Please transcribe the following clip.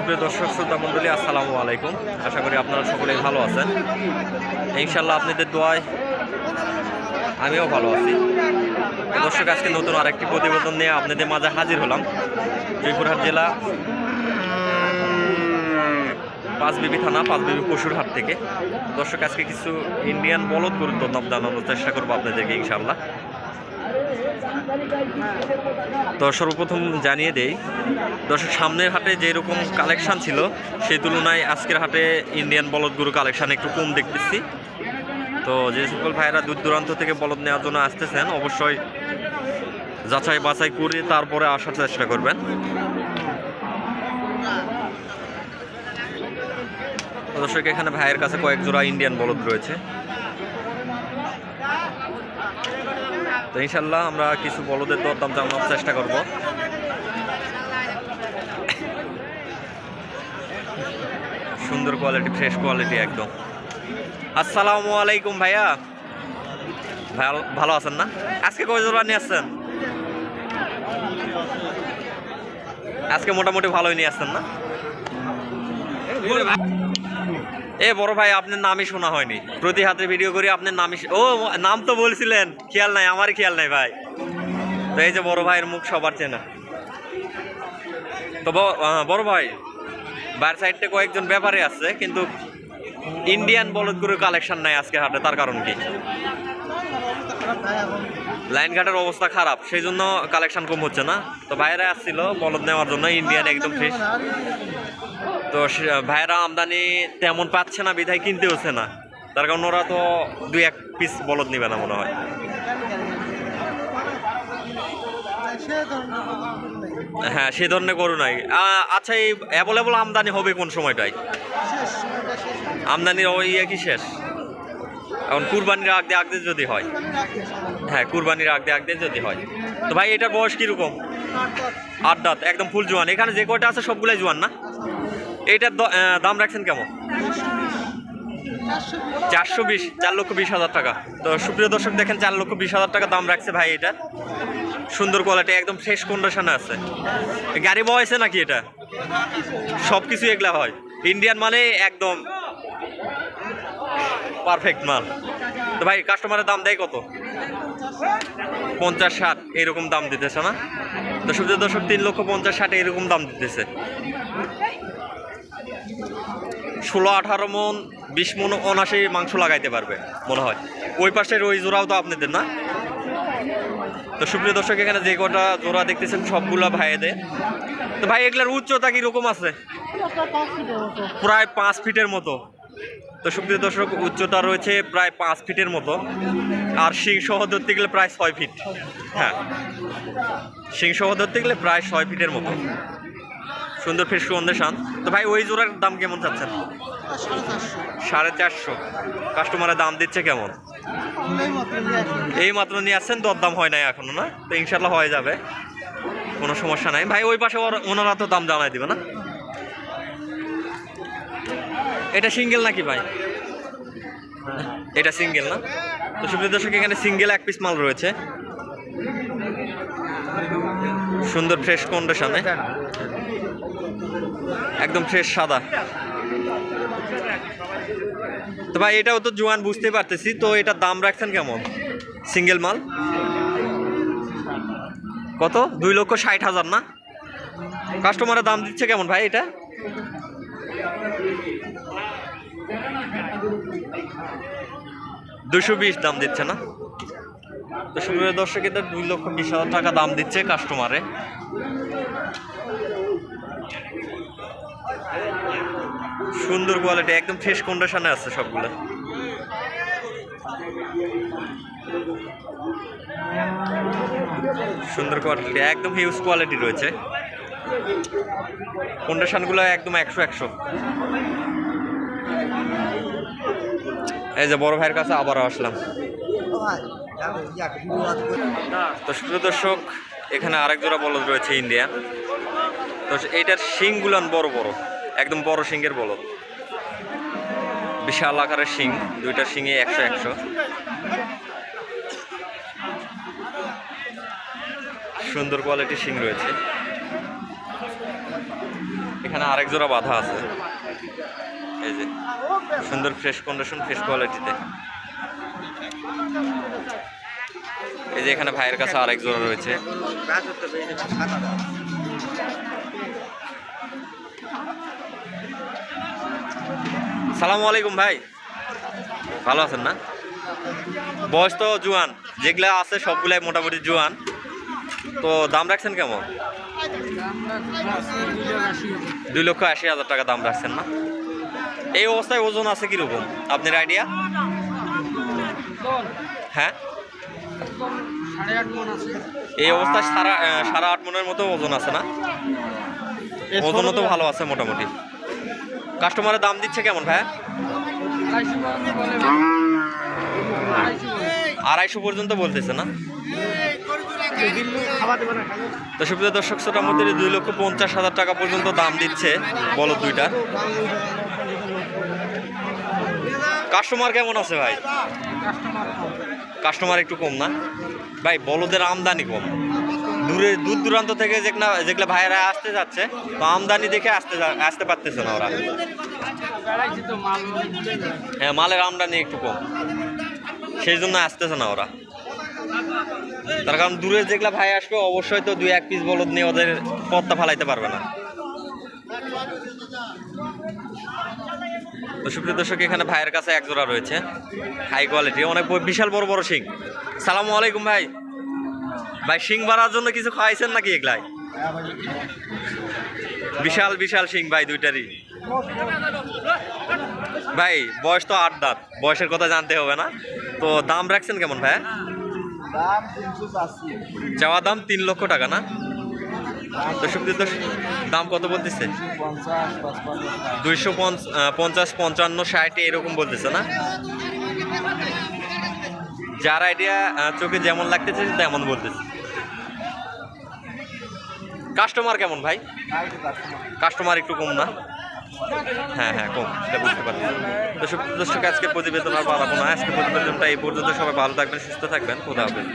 সুপ্রিয় দর্শক, শ্রোতা মণ্ডলী, আসসালামু আলাইকুম। আশা করি আপনারা সকলেই ভালো আছেন। ইনশাল্লাহ আপনাদের দোয়ায় আমিও ভালো আছি। দর্শক, আজকে নতুন আরেকটি প্রতিবেদন নিয়ে আপনাদের মাঝে হাজির হলাম। জয়পুরহাট জেলা পাঁচবিবি থানা, পাঁচবিবি পশুর হাট থেকে। দর্শক, আজকে কিছু ইন্ডিয়ান বলদ দরদাম জানানোর চেষ্টা করব আপনাদেরকে ইনশাল্লাহ তো সর্বপ্রথম জানিয়ে দেই, দর্শক সামনের হাটে যেরকম কালেকশান ছিল, সেই তুলনায় আজকের হাটে ইন্ডিয়ান বলদ গরু কালেকশন একটু কম দেখতেছি। তো যে সকল ভাইয়েরা দূর দূরান্ত থেকে বলদ নেওয়ার জন্য আসতেছেন, অবশ্যই যাচাই বাছাই করে তারপরে আসার চেষ্টা করবেন। দর্শক, এখানে ভাইয়ের কাছে কয়েক জোড়া ইন্ডিয়ান বলদ রয়েছে। তো ইনশাল্লাহ আমরা কিছু বলদের দরদাম জানানোর চেষ্টা করব। সুন্দর কোয়ালিটি ফ্রেশ কোয়ালিটি একদম। আসসালামু আলাইকুম ভাইয়া। ভালো ভালো আছেন না? আজকে কয় নিয়ে আসছেন? আজকে মোটামুটি ভালোই নিয়ে আসছেন না? এ বড় ভাই, আপনার নামই শোনা হয়নি। প্রতি হাতে ভিডিও করি, আপনার নামই ও, নাম তো বলছিলেন। খেয়াল নাই, আমারই খেয়াল নাই ভাই। তো এই যে বড় ভাইয়ের মুখ সবার চেনা। তো বড় ভাই বাইরের সাইডে কয়েকজন ব্যাপারে আছে, কিন্তু ইন্ডিয়ান বলদ গরুর কালেকশন নাই আজকে হাটে, তার কারণ কি? লাইন ঘাটের অবস্থা খারাপ, সেই জন্য কালেকশন কম হচ্ছে না। তো ভাইয়েরা আসছিল, বলদ নেওয়ার জন্য ইন্ডিয়ান একদম ফ্রেশ তো ভাইয়েরা আমদানি তেমন পাচ্ছে না, বিধায় কিনতে হচ্ছে না। তার কারণ ওরা তো দুই এক পিস বলদ নিবে না মনে হয়। হ্যাঁ সে ধরনের গরু নাই। আচ্ছা এই অ্যাভেলেবল আমদানি হবে কোন সময়টাই আমদানির ওই ইয়ে কি শেষ? এখন কুরবানির আগ দিয়ে আগ দিয়ে যদি হয়। হ্যাঁ কুরবানির আগ দিয়ে আগ দিয়ে যদি হয়। তো ভাই, এটার বয়স কীরকম? আট একদম ফুল জোয়ান। এখানে যে কয়টা আছে, সবগুলাই জোয়ান না? এইটার দাম রাখছেন কেমন? চারশো বিশ, চার লক্ষ বিশ হাজার টাকা। তো সুপ্রিয় দর্শক, দেখেন চার লক্ষ বিশ হাজার টাকা দাম রাখছে ভাই এটা। সুন্দর কোয়ালিটি একদম ফ্রেশ কন্ডিশনে আছে। গাড়ি বয়সে নাকি এটা? সব কিছু এগুলা হয়। ইন্ডিয়ান মানে একদম পারফেক্ট মাল। তো ভাই কাস্টমারের দাম দেয় কত? পঞ্চাশ ষাট, এরকম দাম দিতেছে না? তো সুপ্রিয় দর্শক, তিন লক্ষ পঞ্চাশ ষাট, এরকম দাম দিতেছে। ষোলো, আঠারো মন, বিশ মন অনাশি মাংস লাগাইতে পারবে, মনে হয়। ওই পাশের ওই জোড়াও তো আপনাদের, না? তো সুপ্রিয় দর্শক, এখানে যে কটা জোড়া দেখতেছেন, সবগুলা ভাইয়েদের। তো ভাই, এগুলার উচ্চতা কীরকম আছে? প্রায় পাঁচ ফিটের মতো। তো সুপ্রিয় দর্শক, উচ্চতা রয়েছে প্রায় পাঁচ ফিটের মতো। আর শিং সহ ধরতে গেলে প্রায় ছয় ফিট। হ্যাঁ। শিং সহ ধরতে গেলে প্রায় ছয় ফিটের মতো। সুন্দর ফ্রেশ কন্ডিশন তো ভাই, ওই জোড়ার দাম কেমন চাচ্ছেন? সাড়ে চারশো। কাস্টমারের দাম দিচ্ছে কেমন? এই মাত্র নিয়ে আসছেন, দরদাম হয় নাই এখনও, না? তো ইনশাল্লাহ হয়ে যাবে। কোনো সমস্যা নাই। ভাই, ওই পাশে ওনারা তো দাম জানাই দিবে, না? এটা সিঙ্গেল নাকি ভাই? এটা সিঙ্গেল, না? তো সুপ্রিয় দর্শক, এখানে সিঙ্গেল এক পিস মাল রয়েছে। সুন্দর ফ্রেশ কন্ডিশনে একদম ফ্রেশ সাদা। তো ভাই, এটাও তো জোয়ান বুঝতে পারতেছি। তো এটার দাম রাখছেন কেমন? সিঙ্গেল মাল? কত? দুই লক্ষ ষাট হাজার না? কাস্টমারের দাম দিচ্ছে কেমন ভাই এটা? দুশো বিশ দাম দিচ্ছে না? তো সুপ্রিয় দর্শক দুই লক্ষ বিশ হাজার টাকা দাম দিচ্ছে কাস্টমারে। সুন্দর কোয়ালিটি একদম ফ্রেশ কন্ডিশনে আছে সবগুলো। সুন্দর কোয়ালিটি একদম হিউজ কোয়ালিটি রয়েছে। কন্ডিশনগুলো একদম একশো একশো। এই যে বড় ভাইয়ের কাছে আবারও আসলাম। তো সুপ্রিয় দর্শক, এখানে আরেক জোড়া বলদ রয়েছে ইন্ডিয়া তো এইটার শিংগুলান বড় বড়। একদম বড় শিংয়ের বলদ। বিশাল আকারের শিং দুইটা শিঙে একশো একশো। সুন্দর কোয়ালিটির শিং রয়েছে। এখানে আরেক জোড়া বাধা আছে। এই যে, সুন্দর ফ্রেশ কন্ডিশন ফ্রেশ কোয়ালিটিতে এই যে এখানে ভাইয়ের কাছে আরেক জোড়া রয়েছে। সালামু আলাইকুম ভাই। ভালো আছেন না? বয়স তো জুয়ান যেগুলা আছে সবগুলাই মোটামুটি জুয়ান। তো দাম রাখছেন কেমন? দুই লক্ষ আশি হাজার টাকা দাম রাখছেন না? এই অবস্থায় ওজন আছে কীরকম? আপনার আইডিয়া হ্যাঁ? এই অবস্থায় সারা সাড়ে আট মনের মতো ওজন আছে না? ওজনও তো। ভালো আছে মোটামুটি। কাস্টমারের দাম দিচ্ছে কেমন ভাই আড়াইশো পর্যন্ত বলতেছে না? তো সুপ্রিয় দর্শক শ্রোতার মধ্যে দুই লক্ষ পঞ্চাশ হাজার টাকা পর্যন্ত দাম দিচ্ছে বলো দুইটা। কাস্টমার কেমন আছে ভাই? কাস্টমার একটু কম না? ভাই, বলদের আমদানি কম। দূরে দূর দূরান্ত থেকে যেগুলা যেগুলো ভাইয়েরা আসতে যাচ্ছে, তো আমদানি দেখে আসতে আসতে পারতেছে না ওরা। হ্যাঁ মালের আমদানি একটু কম। সেই জন্য আসতেছে না ওরা। তার কারণ দূরে যেগুলা ভাই আসবে, অবশ্যই তো দুই এক পিস বলদ নিয়ে ওদের পথটা ফালাইতে পারবে না। সুপ্রিয় দর্শক, এখানে ভাইয়ের কাছে এক জোড়া রয়েছে। হাই কোয়ালিটি অনেক বিশাল বড় বড় শিং। সালামু আলাইকুম ভাই। ভাই শিং বাড়ার জন্য কিছু খাওয়াইছেন নাকি এগুলাই? বিশাল বিশাল শিং ভাই দুইটারই। ভাই বয়স তো আট দাঁত বয়সের কথা জানতে হবে না। তো দাম রাখছেন কেমন ভাই? চাওয়া দাম তিন লক্ষ টাকা না? দাম কত বলতেছে? দুইশো পঞ্চাশ পঞ্চান্ন ষাট এরকম বলতেছে না? যার আইডিয়া চোখে যেমন লাগতেছে তেমন বলতেছে। কাস্টমার কেমন ভাই? কাস্টমার একটু কম না? হ্যাঁ হ্যাঁ কম, সেটা বুঝতে তো সুপ্রিয় দর্শক, আজকে প্রতিবেদন আর বাড়াবো না। আজকে প্রতিবেদনটা এই পর্যন্ত। সবাই ভালো থাকবেন, সুস্থ থাকবেন। খোদা হাফেজ।